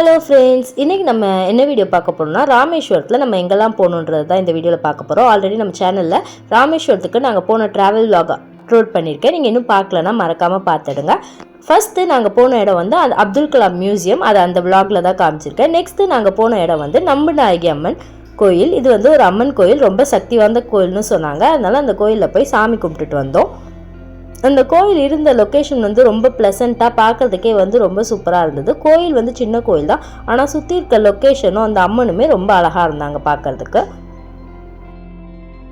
Hello friends இன்றைக்கி நம்ம என்ன வீடியோ பார்க்க போகிறோம்னா ராமேஸ்வரத்தில் நம்ம எங்கெல்லாம் போகணுன்றது தான் இந்த வீடியோவில் பார்க்க போகிறோம் ஆல்ரெடி நம்ம சேனலில் ராமேஸ்வரத்துக்கு நாங்கள் போன ட்ராவல் vlog அப்லோட் பண்ணியிருக்கேன். நீங்கள் இன்னும் பார்க்கலன்னா மறக்காமல் பார்த்துடுங்க. ஃபஸ்ட்டு நாங்கள் போன இடம் வந்து அது அப்துல் கலாம் மியூசியம் அது அந்த vlogல தான் காமிச்சிருக்கேன். நெக்ஸ்ட்டு நாங்கள் போன இடம் வந்து நம்பநாயகி அம்மன் கோயில். இது வந்து ஒரு அம்மன் கோயில். ரொம்ப சக்தி வாய்ந்த கோயில்னு சொன்னாங்க. அதனால் அந்த கோயிலில் போய் சாமி கும்பிட்டுட்டு வந்தோம். அந்த கோயில் இருந்த லொக்கேஷன் வந்து ரொம்ப ப்ளசண்ட்டாக பார்க்கறதுக்கே வந்து ரொம்ப சூப்பராக இருந்தது. கோயில் வந்து சின்ன கோயில் தான். ஆனால் சுற்றி இருக்க லொக்கேஷனும் அந்த அம்மனுமே ரொம்ப அழகாக இருந்தாங்க பார்க்கறதுக்கு.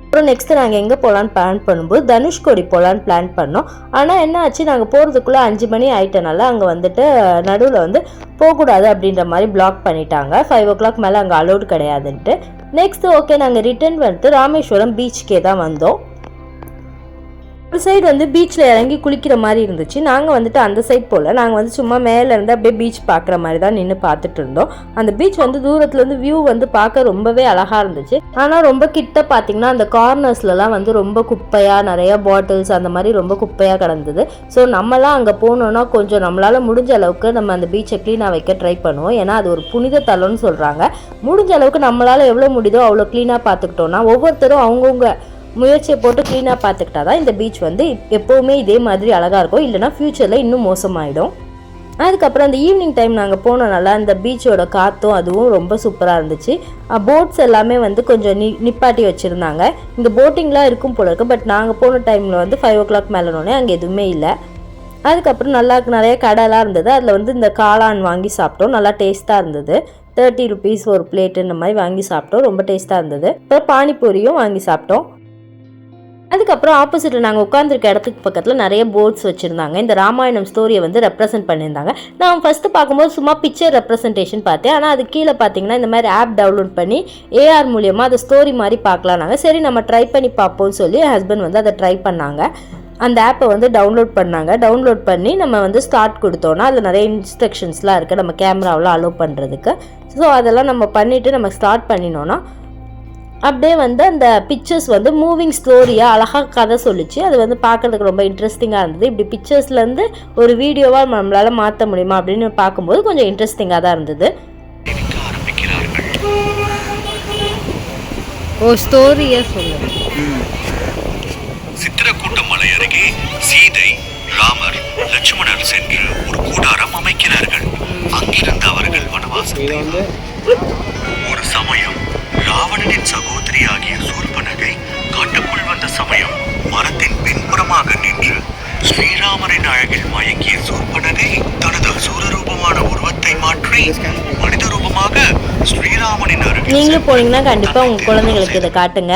அப்புறம் நெக்ஸ்ட் நாங்கள் எங்கே போகலான்னு பிளான் பண்ணும்போது தனுஷ்கோடி போகலான்னு பிளான் பண்ணோம். ஆனால் என்ன ஆச்சு? நாங்கள் போகிறதுக்குள்ளே அஞ்சு மணி ஆயிட்டனால அங்கே வந்துட்டு நடுவில் வந்து போகக்கூடாது அப்படின்ற மாதிரி பிளாக் பண்ணிட்டாங்க. ஃபைவ் ஓ கிளாக் மேலே அங்கே அலோடு கிடையாதுன்ட்டு. நெக்ஸ்ட் ஓகே நாங்கள் ரிட்டர்ன் வந்துட்டு ராமேஸ்வரம் பீச்சுக்கே தான் வந்தோம். ஒரு சைடு வந்து பீச்சில் இறங்கி குளிக்கிற மாதிரி இருந்துச்சு. நாங்கள் வந்துட்டு அந்த சைட் போல். நாங்கள் வந்து சும்மா மேலே இருந்து அப்படியே பீச் பார்க்குற மாதிரி தான் நின்று பார்த்துட்டு இருந்தோம். அந்த பீச் வந்து தூரத்தில் வந்து வியூ வந்து பார்க்க ரொம்பவே அழகாக இருந்துச்சு. ஆனால் ரொம்ப கிட்ட பார்த்தீங்கன்னா அந்த கார்னர்ஸ்லலாம் வந்து ரொம்ப குப்பையாக நிறைய பாட்டில்ஸ் அந்த மாதிரி ரொம்ப குப்பையாக கிடந்தது. ஸோ நம்மலாம் அங்கே போனோன்னா கொஞ்சம் நம்மளால் முடிஞ்ச அளவுக்கு நம்ம அந்த பீச்சை க்ளீனாக வைக்க ட்ரை பண்ணுவோம். ஏன்னா அது ஒரு புனித தலம்னு சொல்கிறாங்க முடிஞ்ச அளவுக்கு நம்மளால் எவ்வளோ முடியுதோ அவ்வளோ க்ளீனாக பார்த்துக்கிட்டோன்னா ஒவ்வொருத்தரும் அவங்கவுங்க முயற்சியை போட்டு க்ளீனாக பார்த்துக்கிட்டா தான் இந்த பீச் வந்து எப்போவுமே இதே மாதிரி அழகாக இருக்கும். இல்லைனா ஃப்யூச்சரில் இன்னும் மோசமாயிடும். அதுக்கப்புறம் அந்த ஈவினிங் டைம் நாங்கள் போனனால அந்த பீச்சோட காற்றும் அதுவும் ரொம்ப சூப்பராக இருந்துச்சு. போட்ஸ் எல்லாமே வந்து கொஞ்சம் நி நிப்பாட்டி வச்சுருந்தாங்க. இங்கே போட்டிங்லாம் இருக்கும் போல இருக்கு. பட் நாங்கள் போன டைமில் வந்து ஃபைவ் ஓ கிளாக் மேலேனோடனே அங்கே எதுவுமே இல்லை. அதுக்கப்புறம் நல்லா நிறைய கடைலாம் இருந்தது. அதில் வந்து இந்த காளான் வாங்கி சாப்பிட்டோம். நல்லா டேஸ்ட்டாக இருந்தது. தேர்ட்டி ருபீஸ் ஒரு பிளேட் இந்த மாதிரி வாங்கி சாப்பிட்டோம். ரொம்ப டேஸ்ட்டாக இருந்தது. அப்புறம் பானிபூரியும் வாங்கி சாப்பிட்டோம். அதுக்கப்புறம் ஆப்போசிட்டில் நாங்கள் உட்காந்துருக்க இடத்துக்கு பக்கத்தில் நிறைய போர்ட்ஸ் வச்சுருந்தாங்க. இந்த ராமாயணம் ஸ்டோரியை வந்து ரெப்ரசென்ட் பண்ணியிருந்தாங்க. நான் ஃபஸ்ட்டு பார்க்கும்போது சும்மா பிக்சர் ரெப்ரசன்டேஷன் பார்த்தேன். ஆனால் அது கீழே பார்த்தீங்கன்னா இந்த மாதிரி ஆப் டவுன்லோட் பண்ணி ஏஆர் மூலியமாக அதை ஸ்டோரி மாதிரி பார்க்கலாம் நாங்கள் சரி நம்ம ட்ரை பண்ணி பார்ப்போம்னு சொல்லி ஹஸ்பண்ட் வந்து அதை ட்ரை பண்ணாங்க. அந்த ஆப்பை வந்து டவுன்லோட் பண்ணாங்க. டவுன்லோட் பண்ணி நம்ம வந்து ஸ்டார்ட் கொடுத்தோன்னா அதில் நிறைய இன்ஸ்ட்ரக்ஷன்ஸ்லாம் இருக்குது நம்ம கேமராவில் அலோவ் பண்ணுறதுக்கு ஸோ அதெல்லாம் நம்ம பண்ணிவிட்டு நம்ம ஸ்டார்ட் பண்ணினோன்னா அப்படியே வந்து அந்த பிக்சர்ஸ் வந்து மூவிங் ஸ்டோரியாக அழகாக கதை சொல்லிச்சு. அது வந்து பார்க்குறதுக்கு ரொம்ப இன்ட்ரெஸ்டிங்காக இருந்தது. இப்படி பிக்சர்ஸ்லேருந்து ஒரு வீடியோவாக நம்மளால் மாற்ற முடியுமா அப்படின்னு பார்க்கும்போது கொஞ்சம் இன்ட்ரெஸ்டிங்காக தான் இருந்தது. ஓ ஸ்டோரியை சொல்லு. சித்திரக்கூட்டம் மலை அருகே சீதை ராமர் லட்சுமணர் சென்று ஒரு கூடாரம் அமைக்கிறார்கள். அங்கிருந்து அவர்கள் வனவாசத்தை ஒரு சமயம் ராவணனின் சகோதரி ஆகிய சூர்பனகை காட்டுக்குள் வந்த சமயம் மரத்தின் பின்புறமாக நின்று ஸ்ரீராமரின் அழகில் மயங்கிய சூர்பனகை தனது சூரரூபமான உருவத்தை மாற்றி மனித ரூபமாக ஸ்ரீராமனின் அருகில் நீங்களும் போனீங்கன்னா கண்டிப்பாக உங்கள் குழந்தைங்களுக்கு இதை காட்டுங்க.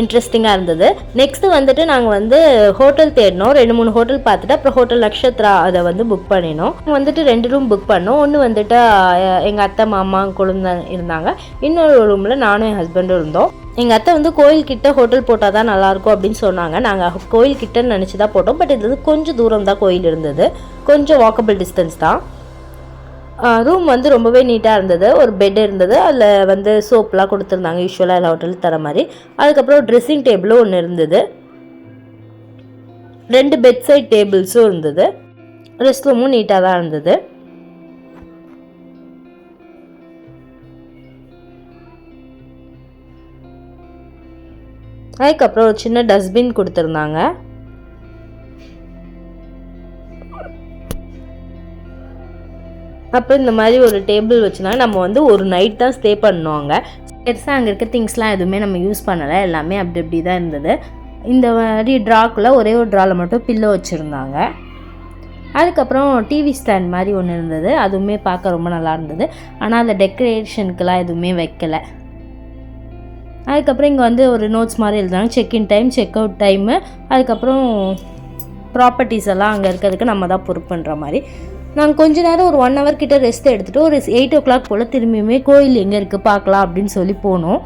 இன்ட்ரெஸ்டிங்காக இருந்தது. நெக்ஸ்ட்டு வந்துட்டு நாங்கள் வந்து ஹோட்டல் தேடினோம். ரெண்டு மூணு ஹோட்டல் பார்த்துட்டு அப்புறம் ஹோட்டல் நக்ஷத்ரா அதை வந்து புக் பண்ணினோம். வந்துட்டு ரெண்டு ரூம் புக் பண்ணோம். ஒன்று வந்துட்டு எங்கள் அத்தை மாமா குழந்தை இருந்தாங்க. இன்னொரு ரூமில் நானும் என் ஹஸ்பண்டும் இருந்தோம். எங்கள் அத்தை வந்து கோயில்கிட்ட ஹோட்டல் போட்டால் தான் நல்லாயிருக்கும் அப்படின்னு சொன்னாங்க. நாங்கள் கோயில்கிட்டன்னு நினச்சி தான் போட்டோம். பட் இது வந்து கொஞ்சம் தூரம் தான் கோயில் இருந்தது. கொஞ்சம் வாக்கபிள் டிஸ்டன்ஸ் தான். ரூம் வந்து ரொம்பவே நீட்டாக இருந்தது. ஒரு பெட் இருந்தது. அதில் வந்து சோப்லாம் கொடுத்துருந்தாங்க. யூஸ்வலாக எல்லா ஹோட்டலில் தர மாதிரி. அதுக்கப்புறம் ட்ரெஸ்ஸிங் டேபிளும் ஒன்று இருந்தது. ரெண்டு பெட் சைட் டேபிள்ஸும் இருந்தது. ரெஸ்ட் ரூமும் நீட்டாக தான் இருந்தது. அதுக்கப்புறம் ஒரு சின்ன டஸ்ட்பின் கொடுத்துருந்தாங்க. அப்போ இந்த மாதிரி ஒரு டேபிள் வச்சுனா நம்ம வந்து ஒரு நைட் தான் ஸ்டே பண்ணோம் அங்கே பெருசாக அங்கே இருக்க திங்ஸ்லாம் எதுவுமே நம்ம யூஸ் பண்ணலை. எல்லாமே அப்படி அப்படி தான் இருந்தது. இந்த மாதிரி ட்ராக்குள்ளே ஒரே ஒரு ட்ராவில் மட்டும் பில்லோ வச்சுருந்தாங்க. அதுக்கப்புறம் டிவி ஸ்டாண்ட் மாதிரி ஒன்று இருந்தது. அதுவுமே பார்க்க ரொம்ப நல்லா இருந்தது. ஆனால் அந்த டெக்கரேஷனுக்கெலாம் எதுவுமே வைக்கலை. அதுக்கப்புறம் இங்கே வந்து ஒரு நோட்ஸ் மாதிரி எழுதுனாங்க. Check in time check out time அதுக்கப்புறம் ப்ராப்பர்ட்டிஸ் எல்லாம் அங்கே இருக்கிறதுக்கு நம்ம தான் பொறுப்புன்ற மாதிரி. நாங்கள் கொஞ்ச நேரம் ஒரு ஒன் ஹவர் கிட்ட ரெஸ்ட் எடுத்துகிட்டு ஒரு எயிட் ஓ கிளாக் போல் திரும்பியுமே கோயில் எங்கே இருக்குது பார்க்கலாம் அப்படின்னு சொல்லி போனோம்.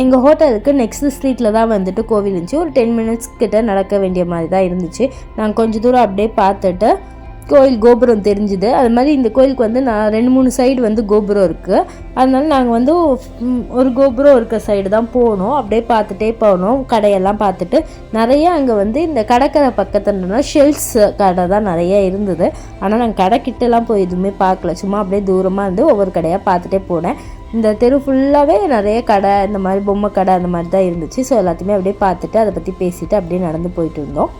எங்கள் ஹோட்டலுக்கு நெக்ஸ்ட் ஸ்ட்ரீட்டில் தான் வந்துட்டு கோவில் இருந்துச்சு. ஒரு டென் மினிட்ஸ் கிட்ட நடக்க வேண்டிய மாதிரி தான் இருந்துச்சு. நாங்கள் கொஞ்சம் தூரம் அப்படியே பார்த்துட்டு கோயில் கோபுரம் தெரிஞ்சுது. அது மாதிரி இந்த கோயிலுக்கு வந்து நான் ரெண்டு மூணு சைடு வந்து கோபுரம் இருக்குது அதனால் நாங்கள் வந்து ஒரு கோபுரம் இருக்க சைடு தான் போனோம். அப்படியே பார்த்துட்டே போனோம். கடையெல்லாம் பார்த்துட்டு நிறைய அங்கே வந்து இந்த கடற்கரை பக்கத்துலனா ஷெல்ஸ் கடை தான் நிறைய இருந்தது. ஆனால் நாங்கள் கடைக்கிட்டலாம் போய் எதுவுமே பார்க்கல. சும்மா அப்படியே தூரமாக இருந்து ஒவ்வொரு கடையாக பார்த்துட்டே போனேன். இந்த தெரு ஃபுல்லாகவே நிறைய கடை இந்த மாதிரி பொம்மை கடை அந்த மாதிரி தான் இருந்துச்சு. ஸோ எல்லாத்தையுமே அப்படியே பார்த்துட்டு அதை பற்றி பேசிட்டு அப்படியே நடந்து போயிட்டு இருந்தோம்.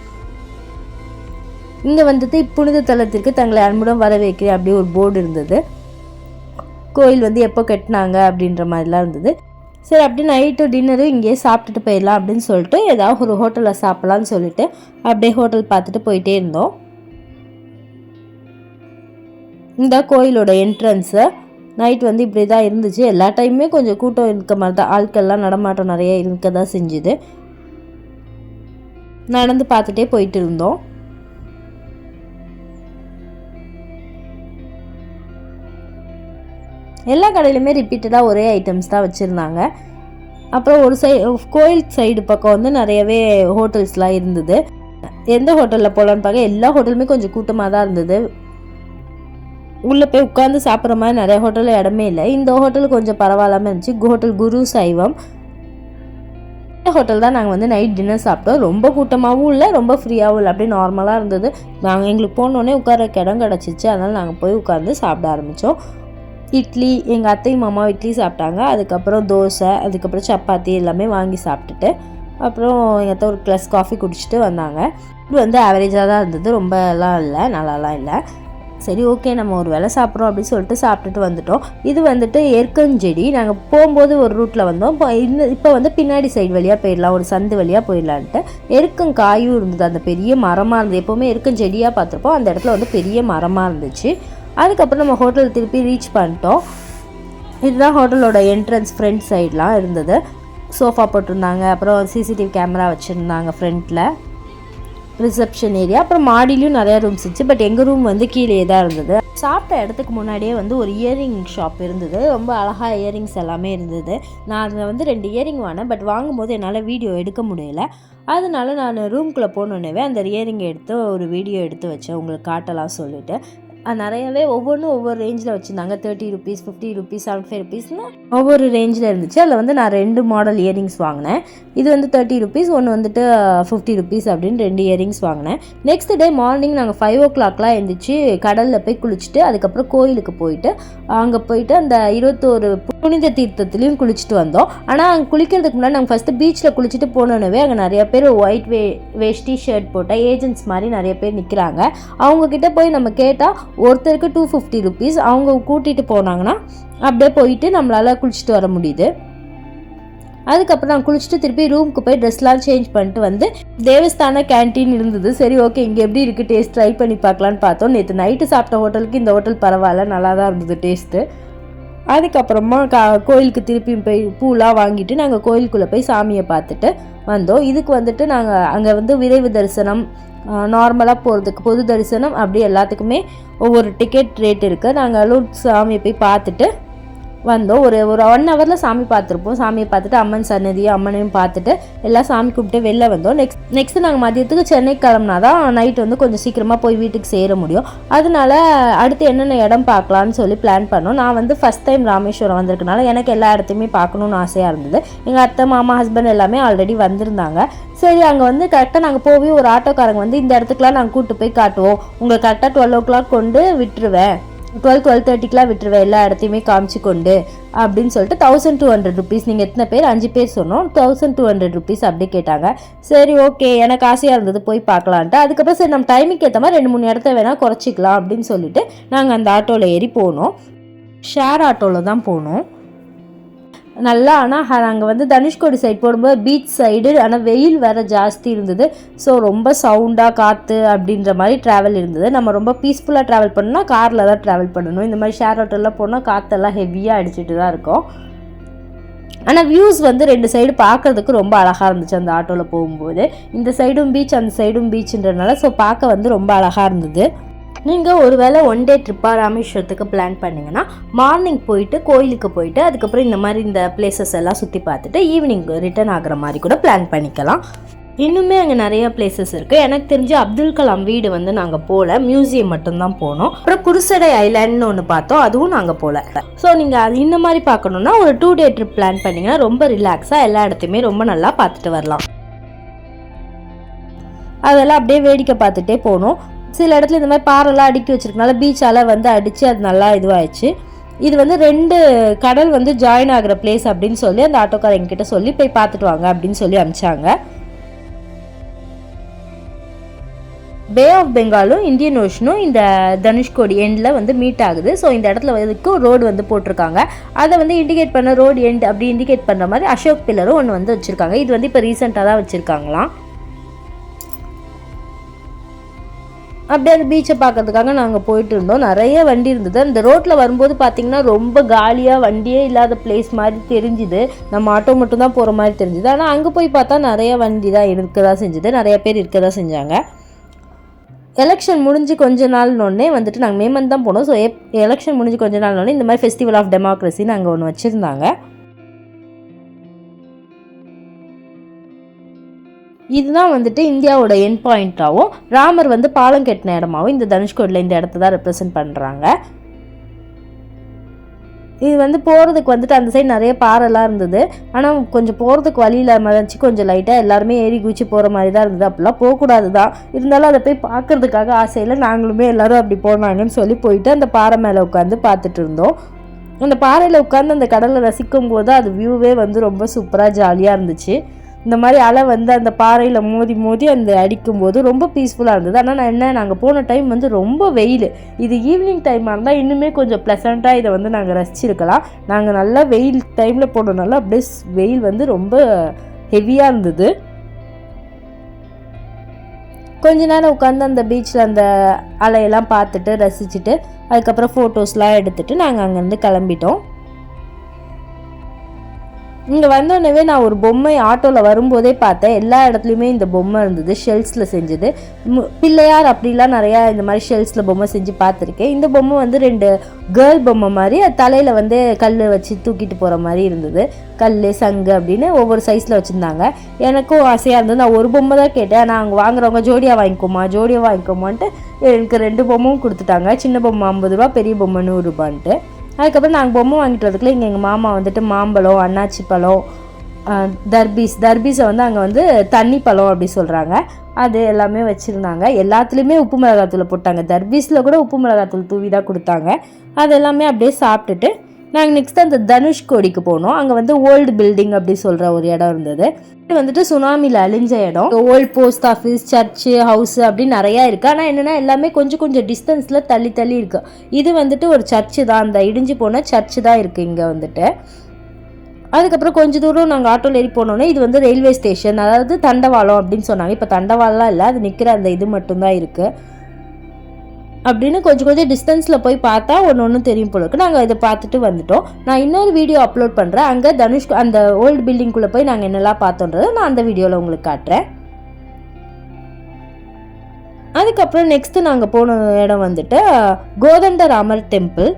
இங்கே வந்துட்டு புனித தலத்திற்கு தங்களை அன்புடன் வரவேற்கிறேன் அப்படி ஒரு போர்டு இருந்தது. கோயில் வந்து எப்போ கட்டினாங்க அப்படின்ற மாதிரிலாம் இருந்தது. சரி அப்படி நைட்டு டின்னரும் இங்கேயே சாப்பிட்டுட்டு போயிடலாம் அப்படின்னு சொல்லிட்டு ஏதாவது ஒரு ஹோட்டலில் சாப்பிட்லான்னு சொல்லிட்டு அப்படியே ஹோட்டல் பார்த்துட்டு போயிட்டே இருந்தோம். இந்த கோயிலோட என்ட்ரன்ஸு நைட் வந்து இப்படி தான் இருந்துச்சு. எல்லா டைமுமே கொஞ்சம் கூட்டம் இருக்க மாதிரி தான். ஆட்கள்லாம் நடமாட்டம் நிறைய இருக்க தான் செஞ்சுது. நடந்து பார்த்துட்டே போயிட்டு இருந்தோம். எல்லா கடையிலுமே ரிப்பீட்டடாக ஒரே ஐட்டம்ஸ் தான் வச்சுருந்தாங்க. அப்புறம் ஒரு சை கோயில் சைடு பக்கம் வந்து நிறையவே ஹோட்டல்ஸ்லாம் இருந்தது. எந்த ஹோட்டலில் போகலான்னு பார்க்க எல்லா ஹோட்டலுமே கொஞ்சம் கூட்டமாக தான் இருந்தது. உள்ளே போய் உட்காந்து சாப்பிட்ற மாதிரி நிறைய ஹோட்டலில் இடமே இல்லை. இந்த ஹோட்டல் கொஞ்சம் பரவாயில்லாமல் இருந்துச்சு. ஹோட்டல் குரு சைவம். இந்த ஹோட்டல் தான் நாங்கள் வந்து நைட் டின்னர் சாப்பிட்டோம். ரொம்ப கூட்டமாகவும் இல்லை ரொம்ப ஃப்ரீயாகவும் இல்லை. அப்படியே நார்மலாக இருந்தது. நாங்கள் எங்களுக்கு போனோடனே உட்காரக்கு இடம் கிடச்சிச்சு. அதனால் நாங்கள் போய் உட்காந்து சாப்பிட ஆரம்பித்தோம் இட்லி எங்கள் அத்தையும் மாமா இட்லி சாப்பிட்டாங்க. அதுக்கப்புறம் தோசை அதுக்கப்புறம் சப்பாத்தி எல்லாமே வாங்கி சாப்பிட்டுட்டு அப்புறம் எங்கள் அத்தை ஒரு கிளாஸ் காஃபி குடிச்சிட்டு வந்தாங்க. இது வந்து ஆவரேஜாக தான் இருந்தது. ரொம்பலாம் இல்லை நல்லாலாம் இல்லை. சரி ஓகே நம்ம ஒரு வேளை சாப்பிட்றோம் அப்படின்னு சொல்லிட்டு சாப்பிட்டுட்டு வந்துட்டோம். இது வந்துட்டு எருக்கஞ்செடி நாங்கள் போகும்போது ஒரு ரூட்டில் வந்தோம். இப்போ இந்த இப்போ வந்து பின்னாடி சைடு வழியாக போயிடலாம். ஒரு சந்து வழியாக போயிடலான்ட்டு. எருக்கங்காயும் இருந்தது. அந்த பெரிய மரமாக இருந்தது. எப்போவுமே எருக்கஞ்செடியாக பார்த்துருப்போம். அந்த இடத்துல வந்து பெரிய மரமாக இருந்துச்சு. அதுக்கப்புறம் நம்ம ஹோட்டல் திருப்பி ரீச் பண்ணிட்டோம். இதுதான் ஹோட்டலோட என்ட்ரன்ஸ் ஃப்ரண்ட் சைட்லாம் இருந்தது. சோஃபா போட்டிருந்தாங்க அப்புறம் சிசிடிவி கேமரா வச்சுருந்தாங்க ஃப்ரண்ட்டில் ரிசப்ஷன் ஏரியா அப்புறம் மாடியிலையும் நிறையா ரூம்ஸ் இருந்துச்சு பட் எங்கள் ரூம் வந்து கீழே தான் இருந்தது. சாப்பிட்ட இடத்துக்கு முன்னாடியே வந்து ஒரு இயரிங் ஷாப் இருந்தது. ரொம்ப அழகாக இயரிங்ஸ் எல்லாமே இருந்தது. நான் அதில் வந்து ரெண்டு இயரிங் வாங்கினேன் பட் வாங்கும்போது என்னால் வீடியோ எடுக்க முடியல. அதனால நான் ரூம்குள்ளே போனோன்னே அந்த இயரிங் எடுத்து ஒரு வீடியோ எடுத்து வச்சேன். உங்களுக்கு காட்டலாம் சொல்லிவிட்டு நிறையவே ஒவ்வொன்றும் ஒவ்வொரு ரேஞ்சில் வச்சுருந்தாங்க. Thirty rupees fifty rupees seventy five ருபீஸ்னு ஒவ்வொரு ரேஞ்சில் இருந்துச்சு. அதில் வந்து நான் ரெண்டு மாடல் இயரிங்ஸ் வாங்கினேன். இது வந்து தேர்ட்டி ருபீஸ் ஒன்று வந்துட்டு ஃபிஃப்டி ருபீஸ் அப்படின்னு ரெண்டு இயரிங்ஸ் வாங்கினேன். நெக்ஸ்ட் டே மார்னிங் நாங்கள் ஃபைவ் ஓ கிளாக்லாம் எழுந்திரிச்சு கடலில் போய் குளிச்சுட்டு அதுக்கப்புறம் கோயிலுக்கு போயிட்டு அங்கே போயிட்டு அந்த இருபத்தோரு புனித தீர்த்தத்துலேயும் குளிச்சுட்டு வந்தோம். ஆனால் அங்கே குளிக்கிறதுக்கு முன்னாடி நாங்கள் ஃபஸ்ட்டு பீச்சில் குளிச்சுட்டு போனோன்னே அங்கே நிறைய பேர் ஒயிட் வே வேஷ்டி ஷர்ட் போட்ட ஏஜென்ட்ஸ் மாதிரி நிறைய பேர் நிற்கிறாங்க அவங்கக்கிட்ட போய் நம்ம கேட்டால் ஒருத்தருக்கு டூ ஃபிஃப்டி ருபீஸ் அவங்க கூட்டிகிட்டு போனாங்கன்னா அப்படியே போயிட்டு நம்மளால் குளிச்சுட்டு வர முடியுது. அதுக்கப்புறம் நான் குளிச்சுட்டு திருப்பி ரூமுக்கு போய் ட்ரெஸ்லாம் சேஞ்ச் பண்ணிட்டு வந்து தேவஸ்தான கேண்டீன் இருந்தது. சரி ஓகே இங்கே எப்படி இருக்குது டேஸ்ட் ட்ரை பண்ணி பார்க்கலான்னு பார்த்தோம். நேற்று நைட்டு சாப்பிட்ட ஹோட்டலுக்கு இந்த ஹோட்டல் பரவாயில்ல நல்லா தான் இருந்தது டேஸ்ட்டு அதுக்கப்புறமா கா கோயிலுக்கு திருப்பி போய் பூலாம் வாங்கிட்டு நாங்கள் கோயிலுக்குள்ளே போய் சாமியை பார்த்துட்டு வந்தோம். இதுக்கு வந்துட்டு நாங்கள் அங்கே வந்து விரைவு தரிசனம் நார்மலாக போகிறதுக்கு பொது தரிசனம் அப்படி எல்லாத்துக்குமே ஒவ்வொரு டிக்கெட் ரேட் இருக்குது நாங்களும் சாமியை போய் பார்த்துட்டு வந்தோம். ஒரு ஒரு ஒன் ஹவரில் சாமி பார்த்துருப்போம். சாமியை பார்த்துட்டு அம்மன் சன்னதியும் அம்மனையும் பார்த்துட்டு எல்லாம் சாமி கும்பிட்டு வெளில வந்தோம். நெக்ஸ்ட் நெக்ஸ்ட்டு நாங்கள் மதியத்துக்கு சென்னை கிளம்புனா தான் நைட் வந்து கொஞ்சம் சீக்கிரமாக போய் வீட்டுக்கு சேர முடியும். அதனால அடுத்து என்னென்ன இடம் பார்க்கலான்னு சொல்லி பிளான் பண்ணோம். நான் வந்து ஃபஸ்ட் டைம் ராமேஸ்வரம் வந்திருக்கனால எனக்கு எல்லா இடத்தையுமே பார்க்கணுன்னு ஆசையாக இருந்தது. எங்கள் அத்தை மாமா ஹஸ்பண்ட் எல்லாமே ஆல்ரெடி வந்திருந்தாங்க. சரி அங்கே வந்து கரெக்டாக நாங்கள் போய் ஒரு ஆட்டோக்காரங்க வந்து இந்த இடத்துக்குலாம் நாங்கள் கூப்பிட்டு போய் காட்டுவோம். உங்களை கரெக்டாக டுவெல் ஓ கிளாக் கொண்டு விட்டுருவேன். டுவெல் டுவெல் தேர்ட்டிக்கெலாம் விட்டுருவேன். எல்லா இடத்தையுமே காமிச்சு கொண்டு அப்படின்னு சொல்லிட்டு தௌசண்ட் டூ ஹண்ட்ரட் ருபீஸ் நீங்கள் எத்தனை பேர்? அஞ்சு பேர் சொன்னோம். தௌசண்ட் டூ ஹண்ட்ரட் ருபீஸ் அப்படி கேட்டாங்க. சரி ஓகே எனக்கு ஆசையாக இருந்தது. போய் பார்க்கலான்ட்டு. அதுக்கப்புறம் சரி நம்ம டைமுக்கு ஏற்ற மாதிரி ரெண்டு மூணு இடத்த வேணால் குறைச்சிக்கலாம் அப்படின்னு சொல்லிட்டு நாங்கள் அந்த ஆட்டோவில் ஏறி போனோம். ஷேர் ஆட்டோவில் தான் போனோம். நல்லா ஆனால் அங்கே வந்து தனுஷ்கோடி சைடு போடும்போது பீச் சைடு ஆனால் வெயில் வேறு ஜாஸ்தி இருந்தது. ஸோ ரொம்ப சவுண்டாக காற்று அப்படின்ற மாதிரி ட்ராவல் இருந்தது. நம்ம ரொம்ப பீஸ்ஃபுல்லாக ட்ராவல் பண்ணணும்னா காரில் தான் ட்ராவல் பண்ணணும். இந்த மாதிரி ஷேர் ஆட்டோலாம் போனால் காற்றெல்லாம் ஹெவியாக அடிச்சுட்டு தான் இருக்கும். ஆனால் வியூஸ் வந்து ரெண்டு சைடு பார்க்கறதுக்கு ரொம்ப அழகாக இருந்துச்சு அந்த ஆட்டோவில் போகும்போது. இந்த சைடும் பீச் அந்த சைடும் பீச்சுன்றனால ஸோ பார்க்க வந்து ரொம்ப அழகாக இருந்தது. நீங்கள் ஒருவேளை ஒன் டே ட்ரிப்பாக ராமேஸ்வரத்துக்கு பிளான் பண்ணிங்கன்னா மார்னிங் போயிட்டு கோயிலுக்கு போயிட்டு அதுக்கப்புறம் இந்த மாதிரி இந்த பிளேசஸ் எல்லாம் சுற்றி பார்த்துட்டு ஈவினிங் ரிட்டர்ன் ஆகிற மாதிரி கூட பிளான் பண்ணிக்கலாம். இன்னுமே அங்கே நிறைய பிளேசஸ் இருக்குது எனக்கு தெரிஞ்சு அப்துல் கலாம் வீடு வந்து நாங்கள் போகல மியூசியம் மட்டும்தான் போனோம். அப்புறம் குருசடை ஐலாண்ட்னு ஒன்று பார்த்தோம். அதுவும் நாங்கள் போகல ஸோ நீங்கள் அது இந்த மாதிரி பார்க்கணுன்னா ஒரு டூ டே ட்ரிப் பிளான் பண்ணிங்கன்னா ரொம்ப ரிலாக்ஸாக எல்லா இடத்தையுமே ரொம்ப நல்லா பார்த்துட்டு வரலாம். அதெல்லாம் அப்படியே வேடிக்கை பார்த்துட்டே போகணும் சில இடத்துல இந்த மாதிரி பாறைலாம் அடுக்கி வச்சிருக்கனால பீச்சால வந்து அடித்து அது நல்லா இதுவாகிடுச்சு இது வந்து ரெண்டு கடல் வந்து ஜாயின் ஆகிற பிளேஸ் அப்படின்னு சொல்லி அந்த ஆட்டோக்கார எங்கிட்ட சொல்லி போய் பார்த்துட்டு வாங்க அப்படின்னு சொல்லி அனுப்பிச்சாங்க பே ஆஃப் பெங்காலும் இந்தியன் ஓஷனும் இந்த தனுஷ்கோடி எண்டில் வந்து மீட் ஆகுது. ஸோ இந்த இடத்துல இதுக்கும் ரோடு வந்து போட்டிருக்காங்க. அதை வந்து இண்டிகேட் பண்ண ரோடு எண்ட் அப்படி இண்டிகேட் பண்ணுற மாதிரி அசோக் பில்லரும் ஒன்று வந்து வச்சுருக்காங்க. இது வந்து இப்போ ரீசெண்டாக தான் வச்சுருக்காங்களாம். அப்படியே அந்த பீச்சை பார்க்கறதுக்காக நாங்கள் போயிட்டு இருந்தோம். நிறைய வண்டி இருந்தது. அந்த ரோட்டில் வரும்போது பார்த்தீங்கன்னா ரொம்ப காலியாக வண்டியே இல்லாத பிளேஸ் மாதிரி தெரிஞ்சுது. நம்ம ஆட்டோ மட்டும் தான் போகிற மாதிரி தெரிஞ்சுது. ஆனால் அங்கே போய் பார்த்தா நிறைய வண்டி தான் இருக்கதா செஞ்சுது. நிறைய பேர் இருக்கதா செஞ்சாங்க. எலெக்ஷன் முடிஞ்சு கொஞ்ச நாள்னொடனே வந்துட்டு நாங்கள் மே மந்த் தான் போனோம். ஸோ எலெக்ஷன் முடிஞ்சு கொஞ்ச நாள்னொடனே இந்த மாதிரி ஃபெஸ்டிவல் ஆஃப் டெமோக்ரஸின்னு அங்கே ஒன்று வச்சுருந்தாங்க. இதுதான் வந்துட்டு இந்தியாவோட என் பாயிண்ட்டாகவும் ராமர் வந்து பாலம் கட்டின இடமாவும் இந்த தனுஷ்கோடியில் இந்த இடத்த தான் ரெப்ரசன்ட் பண்ணுறாங்க இது வந்து போகிறதுக்கு வந்துட்டு அந்த சைடு நிறைய பாறைலாம் இருந்தது. ஆனால் கொஞ்சம் போகிறதுக்கு வழி இல்லாமல் இருந்துச்சு கொஞ்சம் லைட்டாக எல்லாருமே ஏறி குச்சி போகிற மாதிரி தான் இருந்தது. அப்படிலாம் போகக்கூடாது தான். இருந்தாலும் அதை போய் பார்க்கறதுக்காக ஆசையில் நாங்களுமே எல்லோரும் அப்படி போனாங்கன்னு சொல்லி போயிட்டு அந்த பாறை மேலே உட்காந்து பார்த்துட்டு இருந்தோம். அந்த பாறையில் உட்காந்து அந்த கடலை ரசிக்கும் போது அது வியூவே வந்து ரொம்ப சூப்பராக ஜாலியாக இருந்துச்சு. இந்த மாதிரி அலை வந்து அந்த பாறையில் மோதி மோதி அந்த அடிக்கும்போது ரொம்ப பீஸ்ஃபுல்லாக இருந்தது. ஆனால் நான் என்ன நாங்கள் போன டைம் வந்து ரொம்ப வெயில். இது ஈவினிங் டைமாக இருந்தால் இன்னுமே கொஞ்சம் ப்ளசண்ட்டாக இதை வந்து நாங்கள் ரசிச்சிருக்கலாம். நாங்கள் நல்லா வெயில் டைமில் போனதுனால அப்படியே வெயில் வந்து ரொம்ப ஹெவியாக இருந்தது. கொஞ்ச நேரம் உட்காந்து அந்த பீச்சில் அந்த அலையெல்லாம் பார்த்துட்டு ரசிச்சுட்டு அதுக்கப்புறம் ஃபோட்டோஸ்லாம் எடுத்துட்டு நாங்கள் அங்கேருந்து கிளம்பிட்டோம். இங்கே வந்தோடனே நான் ஒரு பொம்மை ஆட்டோவில் வரும்போதே பார்த்தேன். எல்லா இடத்துலையுமே இந்த பொம்மை இருந்தது. ஷெல்ஸில் செஞ்சது. பிள்ளையார் அப்படிலாம் நிறையா இந்த மாதிரி ஷெல்ஸில் பொம்மை செஞ்சு பார்த்துருக்கேன். இந்த பொம்மை வந்து ரெண்டு கேர்ள் பொம்மை மாதிரி தலையில் வந்து கல் வச்சு தூக்கிட்டு போகிற மாதிரி இருந்தது. கல் சங்கு அப்படின்னு ஒவ்வொரு சைஸில் வச்சுருந்தாங்க. எனக்கும் ஆசையாக இருந்தது. நான் ஒரு பொம்மை தான் கேட்டேன். ஆனால் அங்கே வாங்குறவங்க ஜோடியாக வாங்கிக்கோமா ஜோடியாக வாங்கிக்கோமான்ட்டு எனக்கு ரெண்டு பொம்மும் கொடுத்துட்டாங்க. சின்ன பொம்மை ஐம்பது ரூபா பெரிய பொம்மை நூறுரூபான்ட்டு அதுக்கப்புறம் நாங்கள் பொம்மை வாங்கிட்டு வரதுக்குள்ள இங்கே எங்கள் மாமா வந்துட்டு மாம்பழம் அன்னாச்சி பழம் தர்பீஸ் தர்பீஸை வந்து அங்கே வந்து தண்ணி பழம் அப்படி சொல்கிறாங்க அது எல்லாமே வச்சுருந்தாங்க. எல்லாத்துலேயுமே உப்பு மிளகாத்தூள் போட்டாங்க. தர்பீஸில் கூட உப்பு மிளகாத்தூள் தூவி தான் கொடுத்தாங்க. அது எல்லாமே அப்படியே சாப்பிட்டுட்டு நாங்கள் நெக்ஸ்ட் அந்த தனுஷ்கோடிக்கு போனோம். அங்கே வந்து ஓல்டு பில்டிங் அப்படி சொல்கிற ஒரு இடம் இருந்தது. இது வந்துட்டு சுனாமியில் அழிஞ்ச இடம். Old post office church house அப்படின்னு நிறையா இருக்குது ஆனால் என்னென்னா எல்லாமே கொஞ்சம் கொஞ்சம் டிஸ்டன்ஸில் தள்ளி தள்ளி இருக்குது இது வந்துட்டு ஒரு சர்ச்சு தான். அந்த இடிஞ்சு போன சர்ச்சு தான் இருக்குது இங்கே வந்துட்டு. அதுக்கப்புறம் கொஞ்சம் தூரம் நாங்கள் ஆட்டோவில் ஏறி போனோன்னே இது வந்து ரயில்வே ஸ்டேஷன் அதாவது தண்டவாளம் அப்படின்னு சொன்னாங்க. இப்போ தண்டவாளம்லாம் இல்லை அது நிற்கிற அந்த இது மட்டும்தான் இருக்குது அப்படின்னு கொஞ்சம் கொஞ்சம் டிஸ்டன்ஸில் போய் பார்த்தா ஒன்று ஒன்று தெரியும் போல நாங்கள் இதை பார்த்துட்டு வந்துட்டோம். நான் இன்னொரு வீடியோ அப்லோட் பண்ணுறேன் அங்கே தனுஷ் அந்த ஓல்டு பில்டிங்குள்ளே போய் நாங்கள் என்னெல்லாம் பார்த்தோன்றதை நான் அந்த வீடியோவில் உங்களுக்கு காட்டுறேன். அதுக்கப்புறம் நெக்ஸ்ட்டு நாங்கள் போன இடம் வந்துட்டு கோதண்டராமர் டெம்பிள்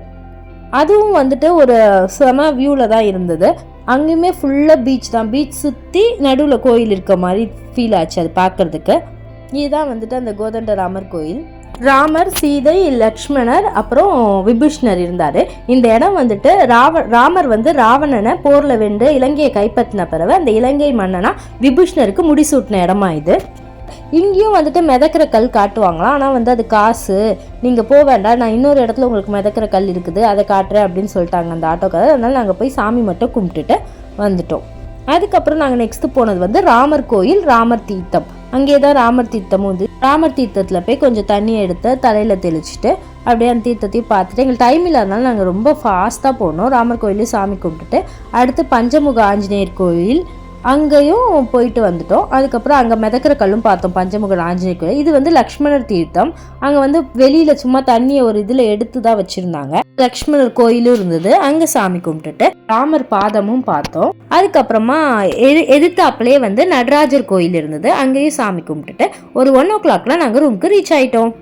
அதுவும் வந்துட்டு ஒரு செம வியூவில் தான் இருந்தது. அங்கேயுமே ஃபுல்லாக பீச் தான். பீச் சுற்றி நடுவில் கோயில் இருக்க மாதிரி ஃபீல் ஆச்சு அது பார்க்கறதுக்கு. இதுதான் வந்துட்டு அந்த கோதண்டராமர் கோயில். ராமர் சீதை லக்ஷ்மணர் அப்புறம் விபீஷ்ணர் இருந்தார். இந்த இடம் வந்துட்டு ராவ ராமர் வந்து ராவணனை போரில் வென்று இலங்கையை கைப்பற்றின பிறகு அந்த இலங்கை மன்னனா விபீஷ்ணருக்கு முடிசூட்டின இடமா இது. இங்கேயும் வந்துட்டு மிதக்கிற கல் காட்டுவாங்களாம். ஆனால் வந்து அது காசு. நீங்கள் போக வேண்டாம். நான் இன்னொரு இடத்துல உங்களுக்கு மிதக்கிற கல் இருக்குது. அதை காட்டுறேன் அப்படின்னு சொல்லிட்டாங்க அந்த ஆட்டோக்காரர். அதனால் நாங்கள் போய் சாமி மட்டும் கும்பிட்டுட்டு வந்துட்டோம். அதுக்கப்புறம் நாங்கள் நெக்ஸ்ட்டு போனது வந்து ராமர் கோயில் ராமர் தீர்த்தம். அங்கேதான் ராமர் தீர்த்தமும் வந்து ராமர் தீர்த்தத்தில் போய் கொஞ்சம் தண்ணி எடுத்து தலையில் தெளிச்சுட்டு அப்படியே அந்த தீர்த்தத்தையும் பார்த்துட்டு எங்களுக்கு டைம் இல்லாதனால நாங்கள் ரொம்ப ஃபாஸ்ட்டாக போனோம். ராமர் கோயிலையும் சாமி கும்பிட்டுட்டு அடுத்து பஞ்சமுக ஆஞ்சநேயர் கோயில் அங்கேயும் போயிட்டு வந்துட்டோம். அதுக்கப்புறம் அங்கே மிதக்கிற கல்லும் பார்த்தோம். பஞ்சமுகன் ஆஞ்சநேய கோயில் இது வந்து லக்ஷ்மணர் தீர்த்தம். அங்கே வந்து வெளியில் சும்மா தண்ணியை ஒரு இதில் எடுத்து தான் வச்சுருந்தாங்க. லக்ஷ்மணர் கோயிலும் இருந்தது. அங்கே சாமி கும்பிட்டுட்டு ராமர் பாதமும் பார்த்தோம். அதுக்கப்புறமா எது எதிர்த்தாப்புலேயே வந்து நடராஜர் கோயில் இருந்தது. அங்கேயும் சாமி கும்பிட்டுட்டு ஒரு ஒன் ஓ கிளாக்லாம் நாங்கள் ரூமுக்கு ரீச் ஆகிட்டோம்